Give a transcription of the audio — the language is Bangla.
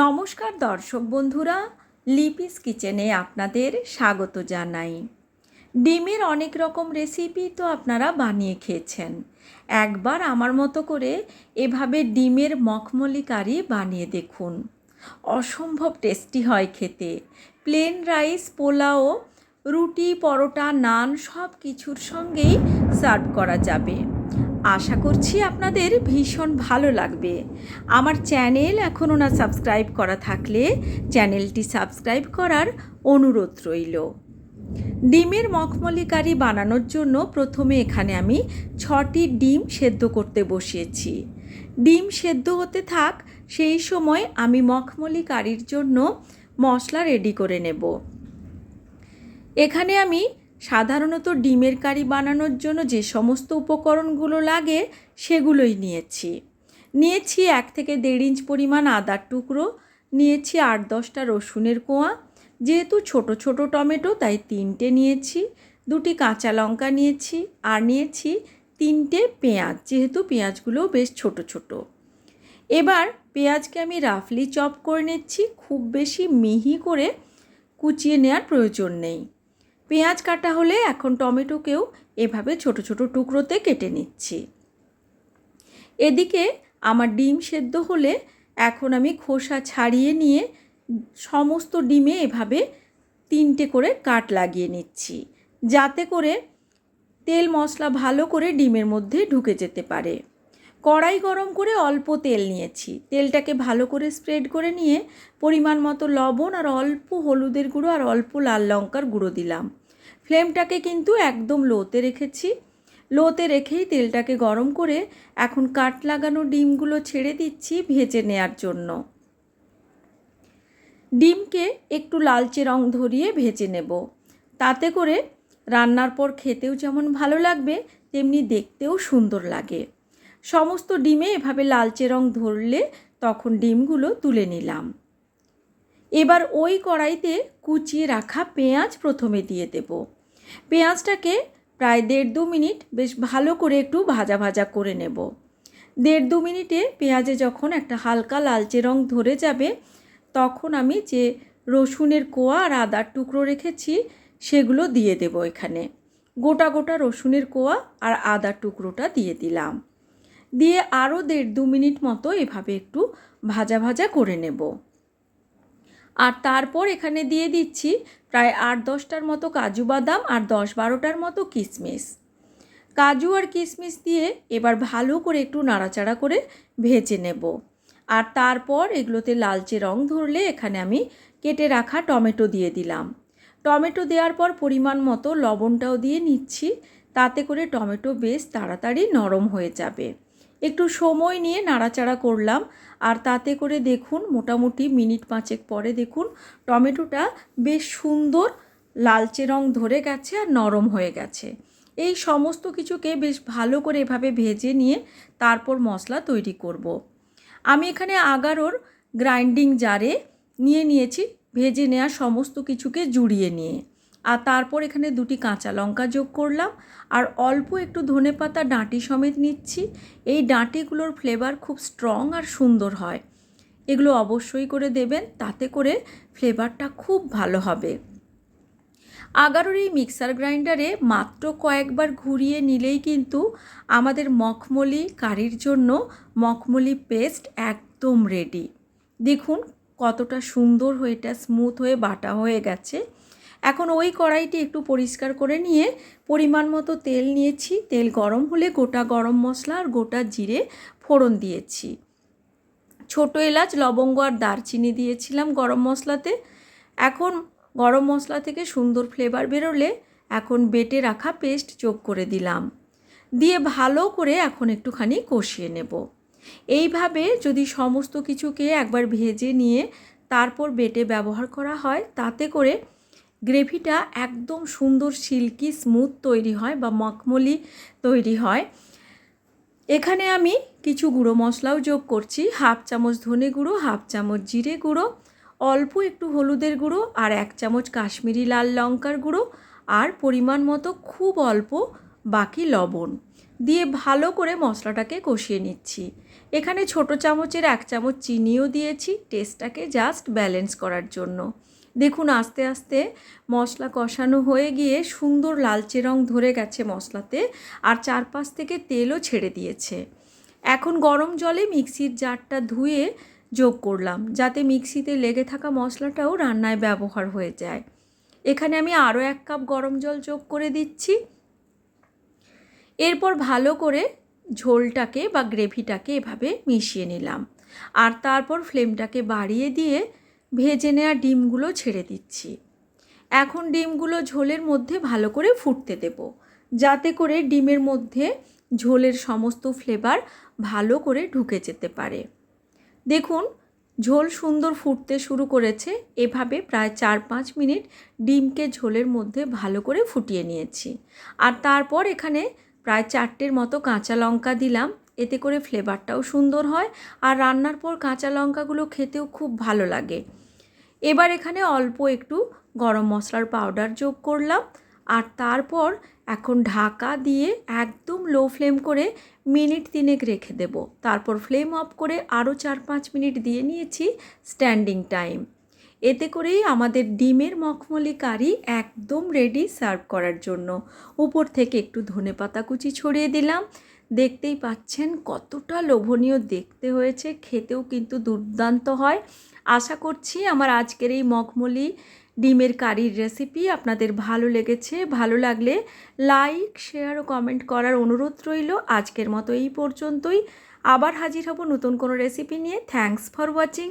নমস্কার দর্শক বন্ধুরা, লিপিস কিচেনে আপনাদের স্বাগত জানাই। ডিমের অনেক রকম রেসিপি তো আপনারা বানিয়ে খেয়েছেন। একবার আমার মতো করে এভাবে ডিমের মখমলি কারি বানিয়ে দেখুন। অসম্ভব টেস্টি হয় খেতে। প্লেন রাইস পোলাও, রুটি, পরোটা, নান সব কিছুর সঙ্গেই সার্ভ করা যাবে। আশা করছি আপনাদের ভীষণ ভালো লাগবে। আমার চ্যানেল এখনও না সাবস্ক্রাইব করা থাকলে চ্যানেলটি সাবস্ক্রাইব করার অনুরোধ রইল। ডিমের মখমলি কারি বানানোর জন্য প্রথমে এখানে আমি ছটি ডিম সেদ্ধ করতে বসিয়েছি। ডিম সেদ্ধ হতে থাক, সেই সময় আমি মখমলি কারির জন্য মশলা রেডি করে নেব। এখানে আমি সাধারণত ডিমের কারি বানানোর জন্য যে সমস্ত উপকরণগুলো লাগে, সেগুলোই নিয়েছি। নিয়েছি এক থেকে দেড় ইঞ্চ পরিমাণ আদার টুকরো, নিয়েছি আট দশটা রসুনের কোয়া, যেহেতু ছোট ছোট টমেটো, তাই তিনটে নিয়েছি, দুটি কাঁচা লঙ্কা নিয়েছি, আর নিয়েছি তিনটে পেঁয়াজ, যেহেতু পেঁয়াজগুলো বেশ ছোট ছোট। এবার পেঁয়াজকে আমি রাফলি চপ করে নিচ্ছি, খুব বেশি মিহি করে কুচিয়ে নেওয়ার প্রয়োজন নেই। পেঁয়াজ কাটা হলে এখন টমেটোকেও এভাবে ছোট ছোট টুকরোতে কেটে নিচ্ছি। এদিকে আমার ডিম সেদ্ধ হলে এখন আমি খোসা ছাড়িয়ে নিয়ে সমস্ত ডিমে এভাবে তিনটে করে কাট লাগিয়ে নিচ্ছি, যাতে করে তেল মশলা ভালো করে ডিমের মধ্যে ঢুকে যেতে পারে। কড়াই গরম করে অল্প তেল নিয়েছি, তেলটাকে ভালো করে স্প্রেড করে নিয়ে পরিমাণ মতো লবণ আর অল্প হলুদের গুঁড়ো আর অল্প লাল লঙ্কার গুঁড়ো দিলাম। ফ্লেমটাকে কিন্তু একদম লোতে রেখেছি। লোতে রেখেই তেলটাকে গরম করে এখন কাট লাগানো ডিমগুলো ছেড়ে দিচ্ছি ভেজে নেয়ার জন্য। ডিমকে একটু লালচে রং ধরিয়ে ভেজে নেব। তাতে করে রান্নার পর খেতেও যেমন ভালো লাগবে, তেমনি দেখতেও সুন্দর লাগে। সমস্ত ডিমে এভাবে লালচে রং ধরলে তখন ডিমগুলো তুলে নিলাম। এবার ওই কড়াইতে কুচিয়ে রাখা পেঁয়াজ প্রথমে দিয়ে দেব। পেঁয়াজটাকে প্রায় দেড় দু মিনিট বেশ ভালো করে একটু ভাজা ভাজা করে নেব। দেড় দু মিনিটে পেঁয়াজে যখন একটা হালকা লালচে রং ধরে যাবে, তখন আমি যে রসুনের কোয়া আর আদার টুকরো রেখেছি, সেগুলো দিয়ে দেব এখানে। গোটা গোটা রসুনের কোয়া আর আদার টুকরোটা দিয়ে দিলাম। দিয়ে আরও দেড় দু মিনিট মতো এভাবে একটু ভাজা ভাজা করে নেব। আর তারপর এখানে দিয়ে দিচ্ছি প্রায় আট দশটার মতো কাজু বাদাম আর দশ বারোটার মতো কিশমিশ। কাজু আর কিশমিশ দিয়ে এবার ভালো করে একটু নাড়াচাড়া করে ভেজে নেব। আর তারপর এগুলোতে লালচে রং ধরলে এখানে আমি কেটে রাখা টমেটো দিয়ে দিলাম। টমেটো দেওয়ার পর পরিমাণ মতো লবণটাও দিয়ে নিচ্ছি, তাতে করে টমেটো বেশ তাড়াতাড়ি নরম হয়ে যাবে। একটু সময় নিয়ে নাড়াচাড়া করলাম। আর তাতে করে দেখুন, মোটামুটি মিনিট পাঁচেক পরে দেখুন, টমেটোটা বেশ সুন্দর লালচে রং ধরে গেছে আর নরম হয়ে গেছে। এই সমস্ত কিছুকে বেশ ভালো করে এভাবে ভেজে নিয়ে তারপর মশলা তৈরি করব। আমি এখানে আগারোর গ্রাইন্ডিং জারে নিয়ে নিয়েছি, ভেজে নেওয়া সমস্ত কিছুকে জুড়িয়ে নিয়ে। আর তারপর এখানে দুটি কাঁচা লঙ্কা যোগ করলাম। আর অল্প একটু ধনে পাতা ডাঁটি সমেত নিচ্ছি। এই ডাঁটিগুলোর ফ্লেভার খুব স্ট্রং আর সুন্দর হয়। এগুলো অবশ্যই করে দেবেন, তাতে করে ফ্লেভারটা খুব ভালো হবে। আগারোর এই মিক্সার গ্রাইন্ডারে মাত্র কয়েকবার ঘুরিয়ে নিলেই কিন্তু আমাদের মখমলি কারির জন্য মখমলি পেস্ট একদম রেডি দেখুন কতটা সুন্দর হয়ে, এটা স্মুথ হয়ে, বাটা হয়ে গেছে। এখন ওই কড়াইটি একটু পরিষ্কার করে নিয়ে পরিমাণ মতো তেল নিয়েছি। তেল গরম হলে গোটা গরম মশলা আর গোটা জিরে ফোড়ন দিয়েছি। ছোটো এলাচ, লবঙ্গ আর দারচিনি দিয়েছিলাম গরম মশলাতে। এখন গরম মশলা থেকে সুন্দর ফ্লেভার বেরোলে এখন বেটে রাখা পেস্ট যোগ করে দিলাম। দিয়ে ভালো করে এখন একটুখানি কষিয়ে নেব। এইভাবে যদি সমস্ত কিছুকে একবার ভেজে নিয়ে তারপর বেটে ব্যবহার করা হয়, তাতে করে গ্রেভিটা একদম সুন্দর সিল্কি স্মুথ তৈরি হয় বা মখমলি তৈরি হয়। এখানে আমি কিছু গুঁড়ো মশলাও যোগ করছি, হাফ চামচ ধনে গুঁড়ো, হাফ চামচ জিরে গুঁড়ো, অল্প একটু হলুদের গুঁড়ো আর এক চামচ কাশ্মীরি লাল লঙ্কার গুঁড়ো আর পরিমাণ মতো খুব অল্প বাকি লবণ দিয়ে ভালো করে মশলাটাকে কষিয়ে নিচ্ছি। এখানে ছোট চামচের এক চামচ চিনিও দিয়েছি, টেস্টটাকে জাস্ট ব্যালেন্স করার জন্য। দেখুন, আস্তে আস্তে মশলা কষানো হয়ে গিয়ে সুন্দর লালচে রং ধরে গেছে মশলাতে আর চারপাশ থেকে তেলও ছেড়ে দিয়েছে। এখন গরম জলে মিক্সির জারটা ধুয়ে যোগ করলাম, যাতে মিক্সিতে লেগে থাকা মশলাটাও রান্নায় ব্যবহার হয়ে যায়। এখানে আমি আরও এক কাপ গরম জল যোগ করে দিচ্ছি। এরপর ভালো করে ঝোলটাকে বা গ্রেভিটাকে এভাবে মিশিয়ে নিলাম। আর তারপর ফ্লেমটাকে বাড়িয়ে দিয়ে ভেজে নেওয়া ডিমগুলো ছেড়ে দিচ্ছি। এখন ডিমগুলো ঝোলের মধ্যে ভালো করে ফুটতে দেব। যাতে করে ডিমের মধ্যে ঝোলের সমস্ত ফ্লেভার ভালো করে ঢুকে যেতে পারে। দেখুন, ঝোল সুন্দর ফুটতে শুরু করেছে। এভাবে প্রায় চার পাঁচ মিনিট ডিমকে ঝোলের মধ্যে ভালো করে ফুটিয়ে নিয়েছি। আর তারপর এখানে প্রায় চারটের মতো কাঁচা লঙ্কা দিলাম। এতে করে ফ্লেভারটাও সুন্দর হয় আর রান্নার পর কাঁচা লঙ্কাগুলো খেতেও খুব ভালো লাগে। এবার এখানে অল্প একটু গরম মশলার পাউডার যোগ করলাম আর তারপর এখন ঢাকা দিয়ে একদম লো ফ্লেম করে মিনিট তিনেক রেখে দেব। তারপর ফ্লেম অফ করে আরও চার পাঁচ মিনিট দিয়ে নিয়েছি স্ট্যান্ডিং টাইম এতে করেই আমাদের ডিমের মখমলি কারি একদম রেডি সার্ভ করার জন্য। উপর থেকে একটু ধনে পাতা কুচি ছড়িয়ে দিলাম দেখতেই পাচ্ছেন কতটা লোভনীয় দেখতে হয়েছে, খেতেও কিন্তু দুর্দান্ত হয়। আশা করছি আমার আজকের এই মখমলি ডিমের কারির রেসিপি আপনাদের ভালো লেগেছে। ভালো লাগলে লাইক শেয়ার ও কমেন্ট করার অনুরোধ রইল। আজকের মতো এই পর্যন্তই। আবার হাজির হব নতুন কোনো রেসিপি নিয়ে। Thanks for watching